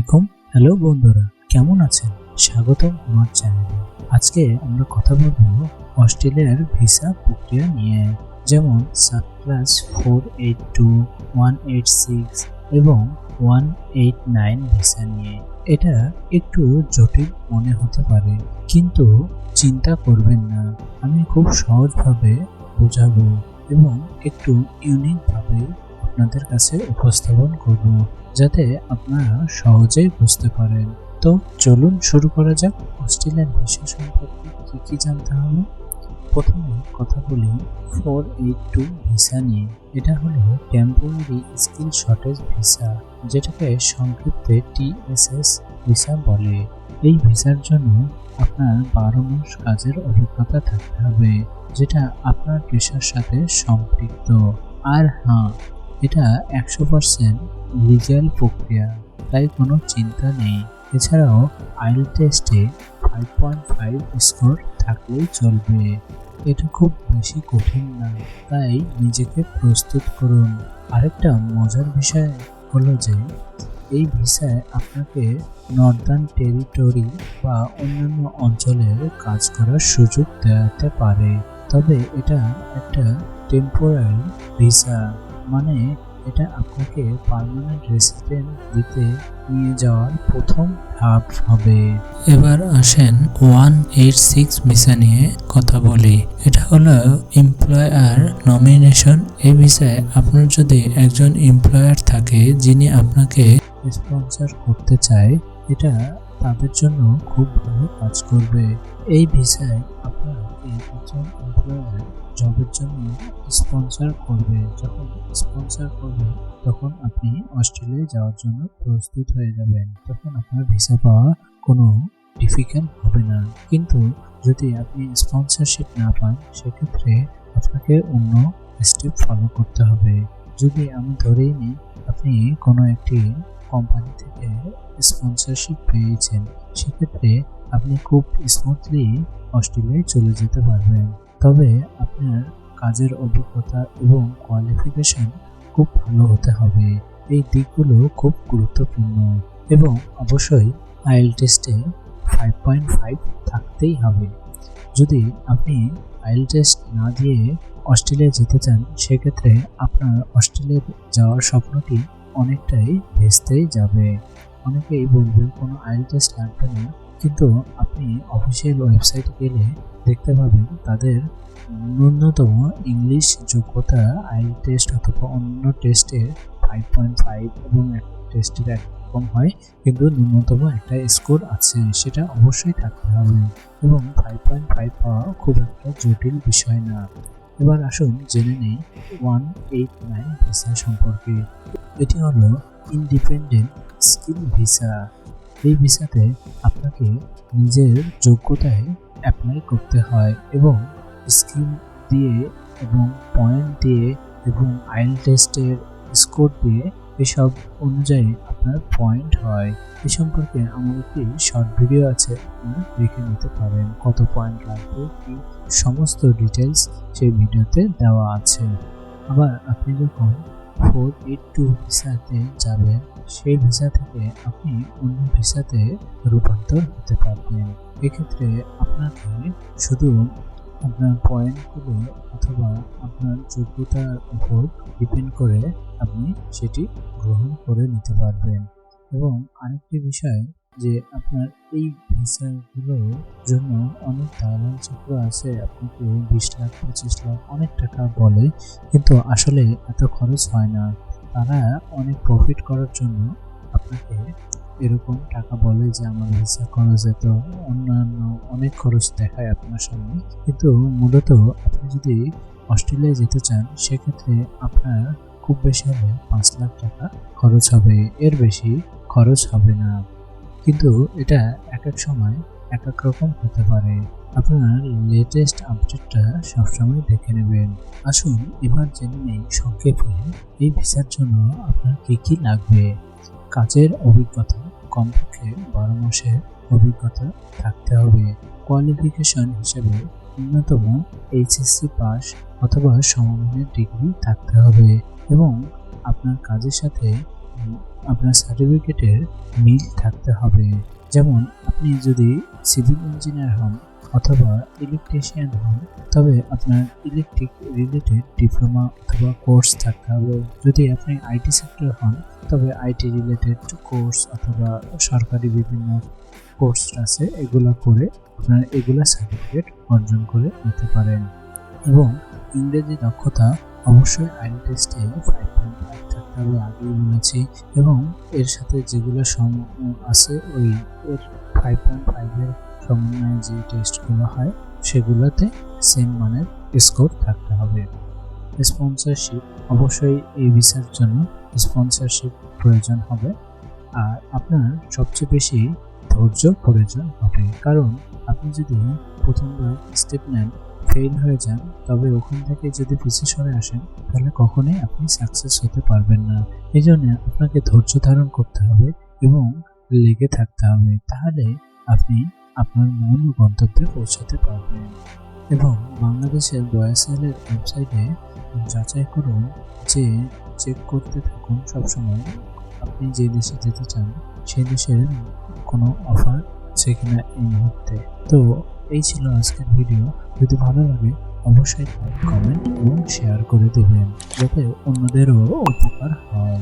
আলাইকুম। হ্যালো বন্ধুরা, কেমন আছেন? স্বাগতম আমার চ্যানেলে। আজকে আমরা কথা বলব অস্ট্রেলিয়ার ভিসা প্রক্রিয়া নিয়ে, যেমন sub class four eight two one eight six এবং ওয়ান এইট নাইন ভিসা নিয়ে। এটা একটু জটিল মনে হতে পারে, কিন্তু চিন্তা করবেন না। আমি খুব সহজভাবে বোঝাবো এবং একটু ইউনিকভাবে আপনাদের কাছে উপস্থাপন করব যাতে আপনারা সহজেই বুঝতে পারেন। তো চলুন শুরু করা যাক। অস্ট্রেলিয়ান ভিসা সম্পর্কে কী কী জানতে হবে? প্রথমে কথা বলি ফোর এইট টু ভিসা নিয়ে। এটা হলো টেম্পোরারি স্কিল শর্টেজ ভিসা, যেটাকে সংক্ষিপ্তে টিএসএস ভিসা বলে। এই ভিসার জন্য আপনার বারো মাস কাজের অভিজ্ঞতা থাকতে হবে, যেটা আপনার পেশার সাথে সম্পৃক্ত। আর হ্যাঁ এটা একশো পার্সেন্ট লিগ্যাল প্রক্রিয়া, তাই কোনো চিন্তা নেই। এছাড়াও আইল টেস্টে ফাইভ পয়েন্ট ফাইভ স্কোর থাকলেই চলবে। এটা খুব বেশি কঠিন না, তাই নিজেকে প্রস্তুত করুন। আরেকটা মজার বিষয় হলো যে, এই ভিসায় আপনাকে নর্দার্ন টেরিটরি বা অন্যান্য অঞ্চলের কাজ করার সুযোগ দেওয়াতে পারে। তবে এটা একটা টেম্পোরারি ভিসা। মানে এটা আপনাকে পার্মানেন্ট রেসিডেন্ট দিতে নিয়ে যাওয়ার প্রথম ধাপ হবে। এবার আসেন ওয়ান এইট সিক্স ভিসা নিয়ে কথা বলি। এটা হলো এমপ্লয়ার নমিনেশন এই ভিসায় আপনার যদি একজন এমপ্লয়ার থাকে, যিনি আপনাকে স্পন্সর করতে চায়, এটা তাদের জন্য খুব ভালো কাজ করবে। এই ভিসায় আপনাকে একজন এমপ্লয়ার জবের জন্য স্পন্সর করবে। যখন স্পন্সর করবে, তখন আপনি অস্ট্রেলিয়ায় যাওয়ার জন্য প্রস্তুত হয়ে যাবেন। তখন আপনার ভিসা পাওয়া কোনো ডিফিকাল্ট হবে না। কিন্তু যদি আপনি স্পন্সরশিপ না পান, সেক্ষেত্রে আপনাকে অন্য স্টেপ ফলো করতে হবে। যদি আমি ধরেই নিই, আপনি কোনো একটি কোম্পানি থেকে স্পন্সরশিপ পেয়েছেন, সেক্ষেত্রে আপনি খুব স্মুথলি অস্ট্রেলিয়ায় চলে যেতে পারবেন। তবে আপনার কাজের অভিজ্ঞতা এবং কোয়ালিফিকেশন খুব ভালো হতে হবে। এই দিকগুলো খুব গুরুত্বপূর্ণ এবং অবশ্যই আইএল টেস্টে ফাইভ পয়েন্ট ফাইভ থাকতেই হবে। যদি আপনি আইএল টেস্ট না দিয়ে অস্ট্রেলিয়া যেতে চান, সেক্ষেত্রে আপনার অস্ট্রেলিয়া যাওয়ার স্বপ্নটি অনেকটাই ভেস্তেই যাবে। অনেকেই বলবে, কোনো আইএল টেস্ট লাগবে না। কিন্তু আপনি অফিসিয়াল ওয়েবসাইটে গেলে দেখতে পাবেন তাদের ন্যূনতম ইংলিশ যোগ্যতা আইএল টেস্ট অথবা অন্য টেস্টের ফাইভ পয়েন্ট ফাইভ এবং এক টেস্টের একরকম হয়, কিন্তু ন্যূনতম একটা স্কোর আছে, সেটা অবশ্যই থাকতে হবে এবং ফাইভ পয়েন্ট ফাইভ পাওয়া খুব একটা জটিল বিষয় না। এবার আসুন জেনে নেই ওয়ান এইট নাইন ভিসা সম্পর্কে। এটি হলো ইন্ডিপেন্ডেন্ট স্কিল ভিসা এই ভিসাতে আপনাকে নিজের যোগ্যতায় অ্যাপ্লাই করতে হয় এবং স্কিল দিয়ে এবং পয়েন্ট দিয়ে এবং আইল টেস্টের স্কোর দিয়ে এসব অনুযায়ী আপনার পয়েন্ট হয়। এ সম্পর্কে আমার একটি শর্ট ভিডিও আছে, আপনারা দেখে নিতে পারেন কত পয়েন্ট লাগবে, কি সমস্ত ডিটেলস সেই ভিডিওতে দেওয়া আছে। আবার আপনি যখন ফোর এইট টু ভিসাতে যাবেন সেই ভিসা থেকে আপনি অন্য ভিসাতে রূপান্তর হতে পারবেন। এক্ষেত্রে আপনাকে শুধু আপনার পয়েন্টগুলো অথবা আপনার যোগ্যতার উপর ডিপেন্ড করে আপনি সেটি গ্রহণ করে নিতে পারবেন। এবং আরেকটি বিষয় যে আপনার এই ভিসাগুলোর জন্য অনেক দালাল চক্র আছে, আপনাকে বিশ লাখ, পঁচিশ লাখ অনেক টাকা বলে, কিন্তু আসলে এত খরচ হয় না। তারা অনেক প্রফিট করার জন্য আপনাকে এরকম টাকা বলে যে আমার ভিসা খরচ এত, অন্যান্য অনেক খরচ দেখায় আপনার সামনে। কিন্তু মূলত আপনি যদি অস্ট্রেলিয়ায় যেতে চান, সেক্ষেত্রে আপনার খুব বেশি হলে পাঁচ লাখ টাকা খরচ হবে। এর বেশি খরচ হবে না। কিন্তু এটা এক এক সময় এক এক রকম হতে পারে। আপনার লেটেস্ট আপডেটটা সবসময় দেখে নেবেন। আসুন এবার জেনে নেই সংক্ষেপে এই ভিসার জন্য আপনার কী কী লাগবে। কাজের অভিজ্ঞতা, কমপক্ষে বারো মাসের অভিজ্ঞতা থাকতে হবে। কোয়ালিফিকেশন হিসেবে ন্যূনতম এইচএসসি পাস অথবা সমমানের ডিগ্রি থাকতে হবে এবং আপনার কাজের সাথে আপনার সার্টিফিকেটের মিল থাকতে হবে। যেমন, আপনি যদি সিভিল ইঞ্জিনিয়ার হন অথবা ইলেকট্রিশিয়ান হন, তবে আপনার ইলেকট্রিক রিলেটেড ডিপ্লোমা অথবা কোর্স থাকতে হবে। যদি আপনি আইটি সেক্টর হন, তবে আইটি রিলেটেড কোর্স অথবা সরকারি বিভিন্ন কোর্স আছে, এগুলো করে আপনার এগুলা সার্টিফিকেট অর্জন করে নিতে পারেন। এবং ইংরেজি দক্ষতা অবশ্যই আইন টেস্টে ফাইভ পয়েন্ট ফাইভ হবে আগেই বলেছি এবং এর সাথে যেগুলো সম আছে ওই এর ফাইভ পয়েন্ট ফাইভের সমন্বয়ে যে টেস্টগুলো হয়, সেগুলোতে সেম মানের স্কোর থাকতে হবে। স্পন্সরশিপ অবশ্যই এই ভিসার জন্য স্পন্সরশিপ প্রয়োজন হবে। আর আপনার সবচেয়ে বেশি ধৈর্য প্রয়োজন হবে। কারণ আপনি যদি প্রথমবার স্টেপ নেন ফেল হয়ে যান, তবে ওখান থেকে যদি পিছিয়ে সরে আসেন, তাহলে কখনোই আপনি সাকসেস হতে পারবেন না। এই জন্য আপনাকে ধৈর্য ধারণ করতে হবে এবং লেগে থাকতে হবে, তাহলে আপনি আপনার মূল গন্তব্যে পৌঁছাতে পারবেন। এবং বাংলাদেশের বয়াসেলের ওয়েবসাইটে যাচাই করুন যে চেক করতে থাকুন সবসময় আপনি যে দেশে যেতে চান, সেই দেশের কোনো অফার আছে এই মুহূর্তে। তো এই ছিল আজকের ভিডিও। যদি ভালো লাগে, অবশ্যই কমেন্ট এবং শেয়ার করে দেবেন, যাতে অন্যদেরও উপকার হয়।